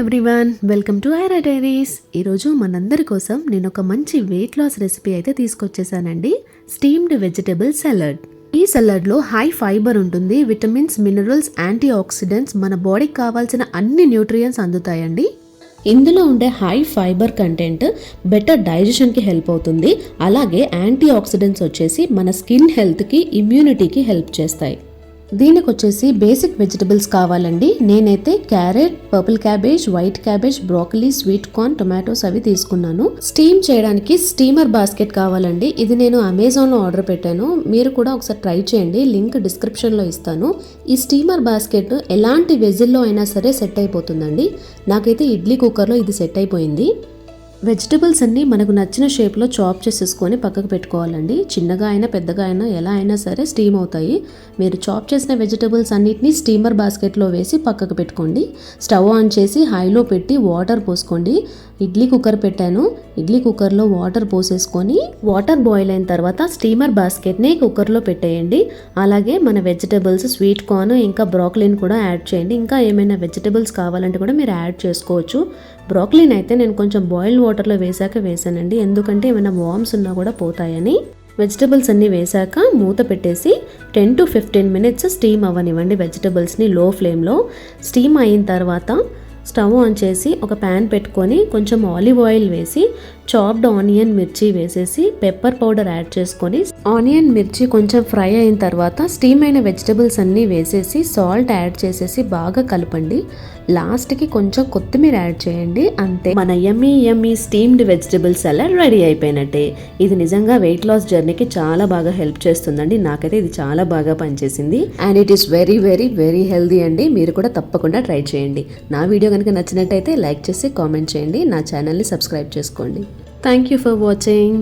Everyone welcome to Aira diaries ఈరోజు మనందరి కోసం నేను ఒక మంచి వెయిట్ లాస్ రెసిపీ అయితే తీసుకొచ్చేసానండి. స్టీమ్డ్ వెజిటబుల్ సలాడ్ ఈ సలాడ్లో హై ఫైబర్ ఉంటుంది. విటమిన్స్ మినరల్స్ యాంటీ ఆక్సిడెంట్స్ మన బాడీకి కావాల్సిన అన్ని న్యూట్రియన్స్ అందుతాయండి. ఇందులో ఉండే హై ఫైబర్ కంటెంట్ బెటర్ డైజెషన్కి హెల్ప్ అవుతుంది. అలాగే యాంటీ ఆక్సిడెంట్స్ వచ్చేసి మన స్కిన్ హెల్త్కి ఇమ్యూనిటీకి హెల్ప్ చేస్తాయి. దీనికి వచ్చేసి బేసిక్ వెజిటబుల్స్ కావాలండి. నేనైతే carrot purple cabbage white cabbage broccoli sweet corn tomatoes అవి తీసుకున్నాను. స్టీమ్ చేయడానికి స్టీమర్ బాస్కెట్ కావాలండి. ఇది నేను అమెజాన్లో ఆర్డర్ పెట్టాను. మీరు కూడా ఒకసారి ట్రై చేయండి. లింక్ డిస్క్రిప్షన్లో ఇస్తాను. ఈ స్టీమర్ బాస్కెట్ ఎలాంటి వెజిల్లో అయినా సరే సెట్ అయిపోతుందండి. నాకైతే ఇడ్లీ కుక్కర్లో ఇది సెట్ అయిపోయింది. వెజిటబుల్స్ అన్నీ మనకు నచ్చిన షేప్లో చాప్ చేసేసుకొని పక్కకు పెట్టుకోవాలండి. చిన్నగా అయినా పెద్దగా అయినా ఎలా అయినా సరే స్టీమ్ అవుతాయి. మీరు చాప్ చేసిన వెజిటబుల్స్ అన్నిటినీ స్టీమర్ బాస్కెట్లో వేసి పక్కకు పెట్టుకోండి. స్టవ్ ఆన్ చేసి హైలో పెట్టి వాటర్ పోసుకోండి. ఇడ్లీ కుక్కర్ పెట్టాను. ఇడ్లీ కుక్కర్లో వాటర్ పోసేసుకొని వాటర్ బాయిల్ అయిన తర్వాత స్టీమర్ బాస్కెట్ని కుక్కర్లో పెట్టేయండి. అలాగే మన వెజిటబుల్స్ స్వీట్ కార్న్ ఇంకా బ్రోక్లిన్ కూడా యాడ్ చేయండి. ఇంకా ఏమైనా వెజిటబుల్స్ కావాలంటే కూడా మీరు యాడ్ చేసుకోవచ్చు. బ్రోక్లిన్ అయితే నేను కొంచెం బాయిల్డ్ వాటర్లో వేశాక వేసానండి ఎందుకంటే ఏమైనా వామ్స్ ఉన్నా కూడా పోతాయని. వెజిటబుల్స్ అన్నీ వేసాక మూత పెట్టేసి ten to fifteen minutes steam అవ్వనివ్వండి వెజిటబుల్స్ని లో ఫ్లేమ్లో. స్టీమ్ అయిన తర్వాత స్టవ్ ఆన్ చేసి ఒక ప్యాన్ పెట్టుకొని కొంచెం ఆలివ్ ఆయిల్ వేసి చాప్డ్ ఆనియన్ మిర్చి వేసేసి పెప్పర్ పౌడర్ యాడ్ చేసుకొని ఆనియన్ మిర్చి కొంచెం ఫ్రై అయిన తర్వాత స్టీమ్ అయిన వెజిటబుల్స్ అన్నీ వేసేసి సాల్ట్ యాడ్ చేసేసి బాగా కలపండి. లాస్ట్కి కొంచెం కొత్తిమీర యాడ్ చేయండి. అంతే. మన yummy yummy steamed vegetable salad ready అయిపోయినట్టే. ఇది నిజంగా వెయిట్ లాస్ జర్నీకి చాలా బాగా హెల్ప్ చేస్తుందండి. నాకైతే ఇది చాలా బాగా పనిచేసింది. And it is very very very healthy అండి. మీరు కూడా తప్పకుండా ట్రై చేయండి. నా వీడియో కనుక నచ్చినట్టయితే లైక్ చేసి కామెంట్ చేయండి. నా ఛానల్ని సబ్స్క్రైబ్ చేసుకోండి. Thank you for watching